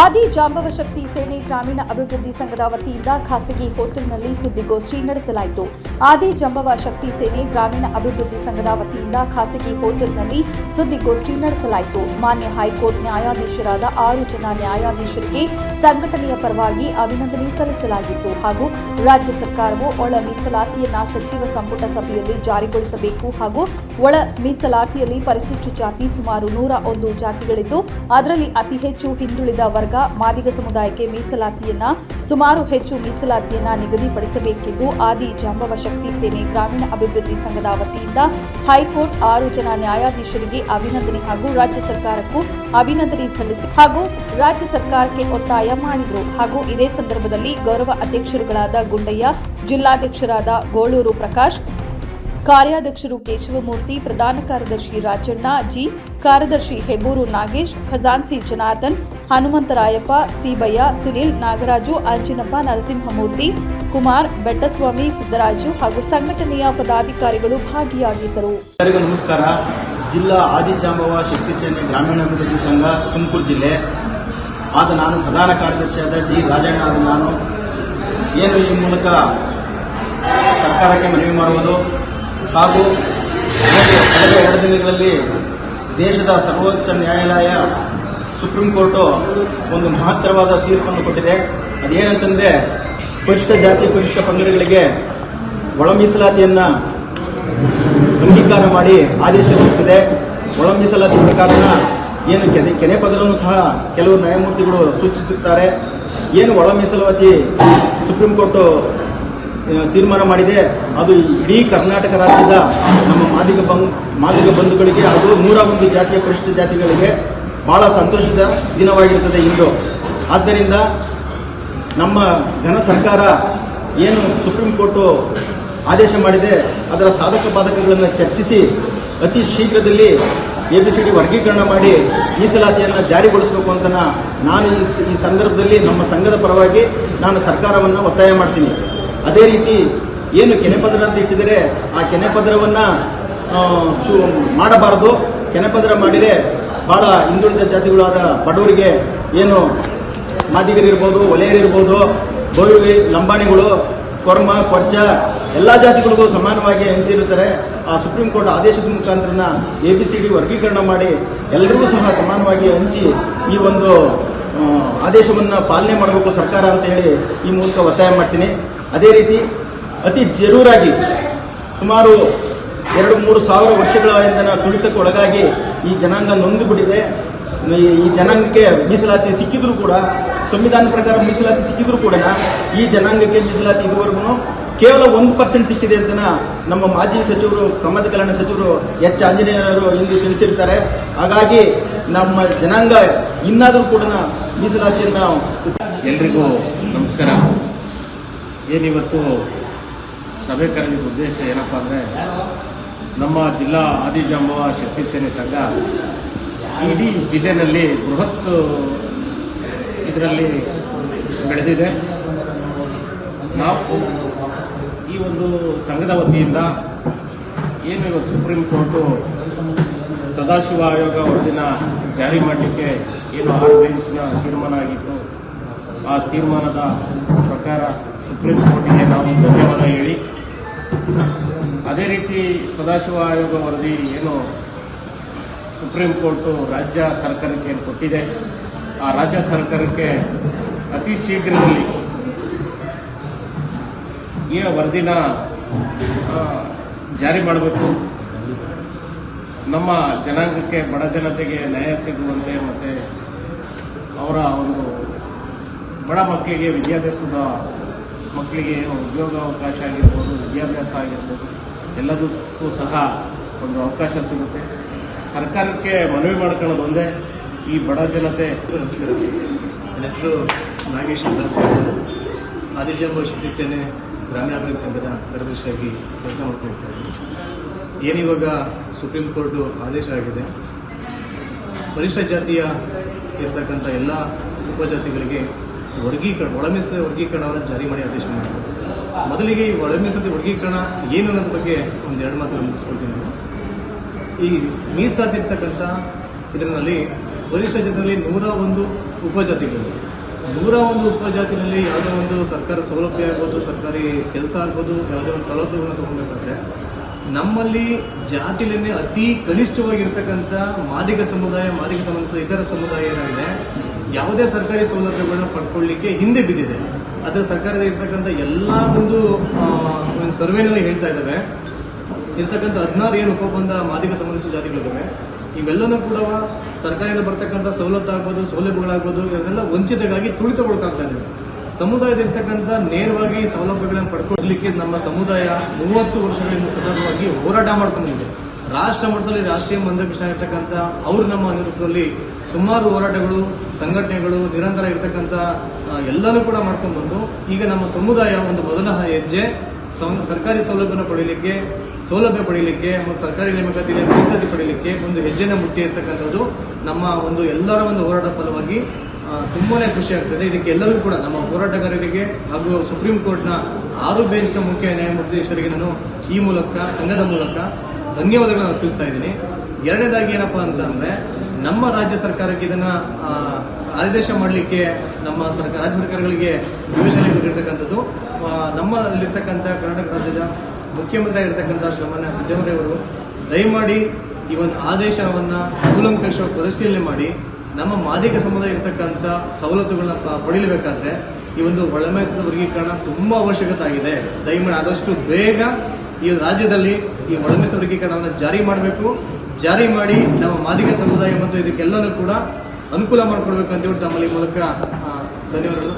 ಆದಿ ಜಾಂಬವ ಶಕ್ತಿ ಸೇನೆ ಗ್ರಾಮೀಣ ಅಭಿವೃದ್ಧಿ ಸಂಘದ ವತಿಯಿಂದ ಖಾಸಗಿ ಹೋಟೆಲ್ನಲ್ಲಿ ಸುದ್ದಿಗೋಷ್ಠಿ ನಡೆಸಲಾಯಿತು. ಆದಿ ಜಾಂಬವ ಶಕ್ತಿ ಸೇನೆ ಗ್ರಾಮೀಣ ಅಭಿವೃದ್ಧಿ ಸಂಘದ ವತಿಯಿಂದ ಖಾಸಗಿ ಹೋಟೆಲ್ನಲ್ಲಿ ಸುದ್ದಿಗೋಷ್ಠಿ ನಡೆಸಲಾಯಿತು. ಮಾನ್ಯ ಹೈಕೋರ್ಟ್ ನ್ಯಾಯಾಧೀಶರಾದ ಆರು ಜನ ನ್ಯಾಯಾಧೀಶರಿಗೆ ಸಂಘಟನೆಯ ಪರವಾಗಿ ಅಭಿನಂದನೆ ಸಲ್ಲಿಸಲಾಗಿತ್ತು ಹಾಗೂ ರಾಜ್ಯ ಸರ್ಕಾರವು ಒಳ ಮೀಸಲಾತಿಯನ್ನ ಸಚಿವ ಸಂಪುಟ ಸಭೆಯಲ್ಲಿ ಜಾರಿಗೊಳಿಸಬೇಕು ಹಾಗೂ ಒಳ ಮೀಸಲಾತಿಯಲ್ಲಿ ಪರಿಶಿಷ್ಟ ಜಾತಿ ಸುಮಾರು ನೂರ ಒಂದು ಜಾತಿಗಳಿದ್ದು, ಅದರಲ್ಲಿ ಅತಿ ಹೆಚ್ಚು ಹಿಂದುಳಿದ ವರ್ಗ ಮಾದಿಗ ಸಮುದಾಯಕ್ಕೆ ಮೀಸಲಾತಿಯನ್ನ ಸುಮಾರು ಹೆಚ್ಚು ಮೀಸಲಾತಿಯನ್ನ ನಿಗದಿಪಡಿಸಬೇಕೆಂದು ಆದಿ ಜಾಂಬವ ಶಕ್ತಿ ಸೇನೆ ಗ್ರಾಮೀಣ ಅಭಿವೃದ್ಧಿ ಸಂಘದ ವತಿಯಿಂದ ಹೈಕೋರ್ಟ್ ಆರು ಜನ ನ್ಯಾಯಾಧೀಶರಿಗೆ ಅಭಿನಂದನೆ ಹಾಗೂ ರಾಜ್ಯ ಸರ್ಕಾರಕ್ಕೂ ಅಭಿನಂದನೆ ಸಲ್ಲಿಸಿ ಹಾಗೂ ರಾಜ್ಯ ಸರ್ಕಾರಕ್ಕೆ ಒತ್ತಾಯ ಮಾಡಿದರು. ಹಾಗೂ ಇದೇ ಸಂದರ್ಭದಲ್ಲಿ ಗೌರವ ಅಧ್ಯಕ್ಷರುಗಳಾದ ಗುಂಡಯ್ಯ, ಜಿಲ್ಲಾಧ್ಯಕ್ಷರಾದ ಗೋಳೂರು ಪ್ರಕಾಶ್ ಕಾರ್ಯಾಧ್ಯಕ್ಷರು ಕೇಶವಮೂರ್ತಿ, ಪ್ರಧಾನ ಕಾರ್ಯದರ್ಶಿ ರಾಜಣ್ಣ, ಜಿ ಕಾರ್ಯದರ್ಶಿ ಹೆಬ್ಬೂರು ನಾಗೇಶ್ ಖಜಾನ್ಸಿ ಜನಾರ್ದನ್, ಹನುಮಂತರಾಯಪ್ಪ, ಸಿಬಯ್ಯ, ಸುನೀಲ್ ನಾಗರಾಜು, ಅಂಜಿನಪ್ಪ ನರಸಿಂಹಮೂರ್ತಿ, ಕುಮಾರ್ ಬೆಟ್ಟಸ್ವಾಮಿ, ಸಿದ್ದರಾಜು ಹಾಗೂ ಸಂಘಟನೆಯ ಪದಾಧಿಕಾರಿಗಳು ಭಾಗಿಯಾಗಿದ್ದರು. ನಮಸ್ಕಾರ. ಜಿಲ್ಲಾ ಆದಿಜಾಂಬವ ಶಕ್ತಿ ಸೇನೆ ಗ್ರಾಮೀಣಾಭಿವೃದ್ಧಿ ಸಂಘ ತುಮಕೂರು ಜಿಲ್ಲೆ. ಆದ ನಾನು ಪ್ರಧಾನ ಕಾರ್ಯದರ್ಶಿಯಾದ ಜಿ ರಾಜಣ್ಣ ಆದ ನಾನು ಏನು ಈ ಮೂಲಕ ಸರ್ಕಾರಕ್ಕೆ ಮನವಿ ಮಾಡುವುದು ಹಾಗೂ ಕಳೆದ ಎರಡು ದಿನಗಳಲ್ಲಿ ದೇಶದ ಸರ್ವೋಚ್ಚ ನ್ಯಾಯಾಲಯ ಸುಪ್ರೀಂ ಕೋರ್ಟು ಒಂದು ಮಹತ್ತರವಾದ ತೀರ್ಪನ್ನು ಕೊಟ್ಟಿದೆ. ಅದೇನಂತಂದರೆ ಪರಿಶಿಷ್ಟ ಜಾತಿ ಪರಿಶಿಷ್ಟ ಪಂಗಡಗಳಿಗೆ ಒಳ ಮೀಸಲಾತಿಯನ್ನು ಅಂಗೀಕಾರ ಮಾಡಿ ಆದೇಶ ನೀಡುತ್ತದೆ. ಒಳ ಮೀಸಲಾತಿ ಪ್ರಕಾರನ ಏನು ಕೆನೆ ಕೆನೆ ಪದರನ್ನು ಸಹ ಕೆಲವು ನ್ಯಾಯಮೂರ್ತಿಗಳು ಸೂಚಿಸುತ್ತಿದ್ದಾರೆ ಏನು ಒಳ ಮೀಸಲಾತಿ ಸುಪ್ರೀಂ ಕೋರ್ಟ್ ತೀರ್ಮಾನ ಮಾಡಿದೆ. ಅದು ಇಡೀ ಕರ್ನಾಟಕ ರಾಜ್ಯದ ನಮ್ಮ ಮಾದಿಗ ಬಂಗ್, ಮಾದಿಗ ಬಂಧುಗಳಿಗೆ ಹಾಗೂ ನೂರ ಒಂದು ಜಾತಿಯ ಪರಿಶಿಷ್ಟ ಜಾತಿಗಳಿಗೆ ಬಹಳ ಸಂತೋಷದ ದಿನವಾಗಿರುತ್ತದೆ ಇಂದು. ಆದ್ದರಿಂದ ನಮ್ಮ ಘನ ಸರ್ಕಾರ ಏನು ಸುಪ್ರೀಂ ಕೋರ್ಟು ಆದೇಶ ಮಾಡಿದೆ, ಅದರ ಸಾಧಕ ಬಾಧಕಗಳನ್ನು ಚರ್ಚಿಸಿ ಅತಿ ಶೀಘ್ರದಲ್ಲಿ ಎ ಬಿ ಸಿ ಡಿ ವರ್ಗೀಕರಣ ಮಾಡಿ ಮೀಸಲಾತಿಯನ್ನು ಜಾರಿಗೊಳಿಸಬೇಕು ಅಂತ ನಾನು ಈ ಸಂದರ್ಭದಲ್ಲಿ ನಮ್ಮ ಸಂಘದ ಪರವಾಗಿ ನಾನು ಸರ್ಕಾರವನ್ನು ಒತ್ತಾಯ ಮಾಡ್ತೀನಿ. ಅದೇ ರೀತಿ ಏನು ಕೆನೆಪದ್ರ ಅಂತ ಇಟ್ಟಿದರೆ ಆ ಕೆನೆಪದ್ರವನ್ನು ಸು, ಮಾಡಬಾರದು. ಕೆನೆಪದ್ರ ಮಾಡಿದರೆ ಬಹಳ ಹಿಂದುಳಿದ ಜಾತಿಗಳಾದ ಬಡವರಿಗೆ ಏನು ಮಾದಿಗರಿರ್ಬೋದು, ಒಲೆಯರಿರ್ಬೋದು ಬೋವಿ ಲಂಬಾಣಿಗಳು, ಕೊರ್ಮ, ಕೊರ್ಚ ಎಲ್ಲ ಜಾತಿಗಳಿಗೂ ಸಮಾನವಾಗಿ ಹಂಚಿರುತ್ತಾರೆ. ಆ ಸುಪ್ರೀಂ ಕೋರ್ಟ್ ಆದೇಶದ ಮುಖಾಂತರನ ಎ ಬಿ ಸಿ ಡಿ ವರ್ಗೀಕರಣ ಮಾಡಿ ಎಲ್ಲರಿಗೂ ಸಹ ಸಮಾನವಾಗಿ ಹಂಚಿ ಈ ಒಂದು ಆದೇಶವನ್ನು ಪಾಲನೆ ಮಾಡಬೇಕು ಸರ್ಕಾರ ಅಂತ ಹೇಳಿ ಈ ಮೂಲಕ ಒತ್ತಾಯ ಮಾಡ್ತೀನಿ. ಅದೇ ರೀತಿ ಅತಿ ಜರೂರಾಗಿ ಸುಮಾರು ಎರಡು ಮೂರು ಸಾವಿರ ವರ್ಷಗಳಿಂದ ತುಳಿತಕ್ಕೆ ಒಳಗಾಗಿ ಈ ಜನಾಂಗ ನೊಂದು ಬಿಟ್ಟಿದೆ. ಈ- ಈ ಜನಾಂಗಕ್ಕೆ ಮೀಸಲಾತಿ ಸಿಕ್ಕಿದ್ರು ಕೂಡ, ಸಂವಿಧಾನ ಪ್ರಕಾರ ಮೀಸಲಾತಿ ಸಿಕ್ಕಿದ್ರು ಕೂಡ ಈ ಜನಾಂಗಕ್ಕೆ ಮೀಸಲಾತಿ ಇದುವರೆಗೂ ಕೇವಲ ಒಂದು ಪರ್ಸೆಂಟ್ ಸಿಕ್ಕಿದೆ ಅಂತ ನಮ್ಮ ಮಾಜಿ ಸಚಿವರು, ಸಮಾಜ ಕಲ್ಯಾಣ ಸಚಿವರು ಎಚ್. ಆಂಜನೇಯರು ಇಂದು ತಿಳಿಸಿರ್ತಾರೆ. ಹಾಗಾಗಿ ನಮ್ಮ ಜನಾಂಗ ಇನ್ನಾದರೂ ಕೂಡ ಮೀಸಲಾತಿಯನ್ನು ಎಲ್ರಿಗೂ ನಮಸ್ಕಾರ. ಏನಿವತ್ತು ಸಭೆ ಕರೆದಿದ್ದ ಉದ್ದೇಶ ಏನಪ್ಪ ಅಂದರೆ ನಮ್ಮ ಜಿಲ್ಲಾ ಆದಿಜಾಂಬವ ಶಕ್ತಿ ಸೇನೆ ಸಂಘ ಇಡೀ ಜಿಲ್ಲೆಯಲ್ಲಿ ಬೃಹತ್ ಇದರಲ್ಲಿ ಬೆಳೆದಿದೆ ನಾವು ಈ ಒಂದು ಸಂಘದ ವತಿಯಿಂದ ಏನು ಇವತ್ತು ಸುಪ್ರೀಂ ಕೋರ್ಟು ಸದಾಶಿವ ಆಯೋಗ ವರದಿನ ಜಾರಿ ಮಾಡಲಿಕ್ಕೆ ಏನು ಆರು ಬೆಂಚಿನ ತೀರ್ಮಾನ ಆಗಿತ್ತು. ಆ ತೀರ್ಮಾನದ ಪ್ರಕಾರ ಸುಪ್ರೀಂ ಕೋರ್ಟಿಗೆ ನಾವು ಧನ್ಯವಾದ ಹೇಳಿ. ಅದೇ ರೀತಿ ಸದಾಶಿವ ಆಯೋಗ ವರದಿ ಏನು ಸುಪ್ರೀಂ ಕೋರ್ಟು ರಾಜ್ಯ ಸರ್ಕಾರಕ್ಕೆ ಏನು ಕೊಟ್ಟಿದೆ, ಆ ರಾಜ್ಯ ಸರ್ಕಾರಕ್ಕೆ ಅತಿ ಶೀಘ್ರದಲ್ಲಿ ಈ ವರದಿನ ಜಾರಿ ಮಾಡಬೇಕು. ನಮ್ಮ ಜನಾಂಗಕ್ಕೆ ಬಡ ಜನತೆಗೆ ನ್ಯಾಯ ಸಿಗುವಂತೆ ಮತ್ತು ಅವರ ಒಂದು ಬಡ ಮಕ್ಕಳಿಗೆ ವಿದ್ಯಾಭ್ಯಾಸದ ಮಕ್ಕಳಿಗೆ ಏನು ಉದ್ಯೋಗಾವಕಾಶ ಆಗಿರ್ಬೋದು, ವಿದ್ಯಾಭ್ಯಾಸ ಆಗಿರ್ಬೋದು, ಎಲ್ಲದಕ್ಕೂ ಸಹ ಒಂದು ಅವಕಾಶ ಸಿಗುತ್ತೆ. ಸರ್ಕಾರಕ್ಕೆ ಮನವಿ ಮಾಡ್ಕೊಂಡು ಬಂದೆ ಈ ಬಡ ಜನತೆ ನನ್ನ ಹೆಸರು ನಾಗೇಶ್ ಅಂತ. ಆದಿಜಾಂಬ ಶಕ್ತಿ ಸೇನೆ ಗ್ರಾಮೀಣಾಭಿವೃದ್ಧಿ ಸಂಘದ ಕಾರ್ಯದರ್ಶಿಯಾಗಿ ಕೆಲಸ ಮಾಡ್ಕೊಳ್ತಾ ಇದ್ದೀನಿ. ಏನಿವಾಗ ಸುಪ್ರೀಂ ಕೋರ್ಟು ಆದೇಶ ಆಗಿದೆ. ಪರಿಶಿಷ್ಟ ಜಾತಿಯ ಇರ್ತಕ್ಕಂಥ ಎಲ್ಲ ಉಪಜಾತಿಗಳಿಗೆ ವರ್ಗೀಕರಣ, ಒಳಮೀಸದ ವರ್ಗೀಕರಣವನ್ನು ಜಾರಿ ಮಾಡಿ ಆದೇಶ ಮಾಡಿದೆ ಮೊದಲಿಗೆ ಈ ಒಳಮೀಸದ ವರ್ಗೀಕರಣ ಏನು ಅನ್ನೋದ್ರ ಬಗ್ಗೆ ಒಂದು ಎರಡು ಮಾತನ್ನು ಮುಗಿಸ್ಕೊಳ್ತೀನಿ ನಾನು. ಈ ಮೀಸಲಾತಿರ್ತಕ್ಕಂಥ ಇದರಲ್ಲಿ ಬಲಿಷ್ಠ ಜನರಲ್ಲಿ ನೂರ ಒಂದು ಉಪಜಾತಿಗಳು. ನೂರ ಒಂದು ಉಪಜಾತಿನಲ್ಲಿ ಯಾವುದೋ ಒಂದು ಸರ್ಕಾರ ಸೌಲಭ್ಯ ಆಗ್ಬೋದು, ಸರ್ಕಾರಿ ಕೆಲಸ ಆಗ್ಬೋದು, ಯಾವುದೇ ಒಂದು ಸೌಲಭ್ಯಗಳನ್ನು ತಗೊಳ್ಬೇಕಾದ್ರೆ ನಮ್ಮಲ್ಲಿ ಜಾತಿಲೇ ಅತಿ ಕನಿಷ್ಠವಾಗಿರ್ತಕ್ಕಂಥ ಮಾದಿಗ ಸಮುದಾಯ, ಮಾದಿಗ ಸಂಬಂಧಿಸಿದ ಇತರ ಸಮುದಾಯ ಏನಾಗಿದೆ ಯಾವುದೇ ಸರ್ಕಾರಿ ಸೌಲಭ್ಯಗಳನ್ನ ಪಡ್ಕೊಳ್ಳಿಕ್ಕೆ ಹಿಂದೆ ಬಿದ್ದಿದೆ. ಆದರೆ ಸರ್ಕಾರದ ಇರ್ತಕ್ಕಂಥ ಎಲ್ಲ ಒಂದು ಸರ್ವೇನಲ್ಲಿ ಹೇಳ್ತಾ ಇದ್ದಾವೆ ಇರ್ತಕ್ಕಂಥ ಹದಿನಾರು ಏನು ಉಪಬಂಧ ಮಾದಿಗ ಸಂಬಂಧಿಸಿದ ಜಾತಿಗಳಿದ್ದಾವೆ ಇವೆಲ್ಲನೂ ಕೂಡ ಸರ್ಕಾರದಿಂದ ಬರ್ತಕ್ಕಂಥ ಸವಲತ್ತಾಗ್ಬೋದು, ಸೌಲಭ್ಯಗಳಾಗ್ಬೋದು ಇವನ್ನೆಲ್ಲ ವಂಚಿತಗಾಗಿ ತುಳಿತಗೊಳಕಾಗ್ತಾ ಇದ್ದಾವೆ ಸಮುದಾಯದಲ್ಲಿರ್ತಕ್ಕಂಥ ನೇರವಾಗಿ ಸೌಲಭ್ಯಗಳನ್ನು ಪಡ್ಕೊಳ್ಳಲಿಕ್ಕೆ ನಮ್ಮ ಸಮುದಾಯ ಮೂವತ್ತು ವರ್ಷಗಳಿಂದ ಸತತವಾಗಿ ಹೋರಾಟ ಮಾಡ್ಕೊಂಡಿದೆ ರಾಷ್ಟ್ರ ಮಟ್ಟದಲ್ಲಿ ರಾಷ್ಟ್ರೀಯ ಮಂದಕೃಷ್ಣ ಇರ್ತಕ್ಕಂಥ ಅವರು ನಮ್ಮ ನೇತೃತ್ವದಲ್ಲಿ ಸುಮಾರು ಹೋರಾಟಗಳು, ಸಂಘಟನೆಗಳು ನಿರಂತರ ಇರತಕ್ಕಂಥ ಎಲ್ಲರೂ ಎಲ್ಲನೂ ಕೂಡ ಮಾಡ್ಕೊಂಡು ಬಂದು, ಈಗ ನಮ್ಮ ಸಮುದಾಯ ಒಂದು ಮೊದಲ ಹೆಜ್ಜೆ ಸರ್ಕಾರಿ ಸೌಲಭ್ಯನ ಪಡೀಲಿಕ್ಕೆ ಸೌಲಭ್ಯ ಪಡೀಲಿಕ್ಕೆ ಮತ್ತು ಸರ್ಕಾರಿ ನೇಮಕಾತಿಯಲ್ಲಿ ಮೀಸಲಾತಿ ಪಡೀಲಿಕ್ಕೆ ಒಂದು ಹೆಜ್ಜೆನ ಮುಟ್ಟಿ ಇರ್ತಕ್ಕಂಥದ್ದು ನಮ್ಮ ಒಂದು ಎಲ್ಲರ ಒಂದು ಹೋರಾಟ ಫಲವಾಗಿ ತುಂಬಾ ಖುಷಿ ಆಗ್ತದೆ. ಇದಕ್ಕೆ ಎಲ್ಲರಿಗೂ ಕೂಡ ನಮ್ಮ ಹೋರಾಟಗಾರರಿಗೆ ಹಾಗೂ ಸುಪ್ರೀಂ ಕೋರ್ಟ್ನ ಆರು ಬೆಂಚ್ನ ಮುಖ್ಯ ನ್ಯಾಯಮೂರ್ತಿಗಳಿಗೆ ನಾನು ಈ ಮೂಲಕ, ಸಂಘದ ಮೂಲಕ ಧನ್ಯವಾದಗಳನ್ನು ಅರ್ಪಿಸ್ತಾ ಇದ್ದೀನಿ. ಎರಡನೇದಾಗಿ ಏನಪ್ಪಾ ಅಂತ ನಮ್ಮ ರಾಜ್ಯ ಸರ್ಕಾರಕ್ಕೆ ಇದನ್ನ ಆದೇಶ ಮಾಡಲಿಕ್ಕೆ ನಮ್ಮ ಸರ್ಕಾರ, ರಾಜ್ಯ ಸರ್ಕಾರಗಳಿಗೆ ಯೋಜನೆ ಇರ್ತಕ್ಕಂಥದ್ದು ನಮ್ಮಲ್ಲಿರ್ತಕ್ಕಂಥ ಕರ್ನಾಟಕ ರಾಜ್ಯದ ಮುಖ್ಯಮಂತ್ರಿ ಆಗಿರ್ತಕ್ಕಂಥ ಶ್ರೀಮಾನ್ಯ ಸಿದ್ದರಾಮಯ್ಯವರು ದಯಮಾಡಿ ಈ ಒಂದು ಆದೇಶವನ್ನ ಕೂಲಂಕಷ ಪರಿಶೀಲನೆ ಮಾಡಿ, ನಮ್ಮ ಮಾದಿಗ ಸಮುದಾಯ ಇರತಕ್ಕಂಥ ಸವಲತ್ತುಗಳನ್ನ ಪ- ಈ ಒಂದು ಒಳಮೇಸದ ವರ್ಗೀಕರಣ ತುಂಬಾ ಅವಶ್ಯಕತೆ ಆಗಿದೆ ದಯಮಾಡಿ ಆದಷ್ಟು ಬೇಗ ಈ ರಾಜ್ಯದಲ್ಲಿ ಈ ಒಳಮೇಸದ ವರ್ಗೀಕರಣವನ್ನು ಜಾರಿ ಮಾಡಬೇಕು. ಜಾರಿ ಮಾಡಿ ನಮ್ಮ ಮಾದಿಗ ಸಮುದಾಯ ಮತ್ತು ಇದಕ್ಕೆಲ್ಲನೂ ಕೂಡ ಅನುಕೂಲ ಮಾಡಿಕೊಡ್ಬೇಕು ಅಂತ ಹೇಳಿ ತಮ್ಮಲ್ಲಿ ಮೂಲಕ ಧನ್ಯವಾದಗಳು.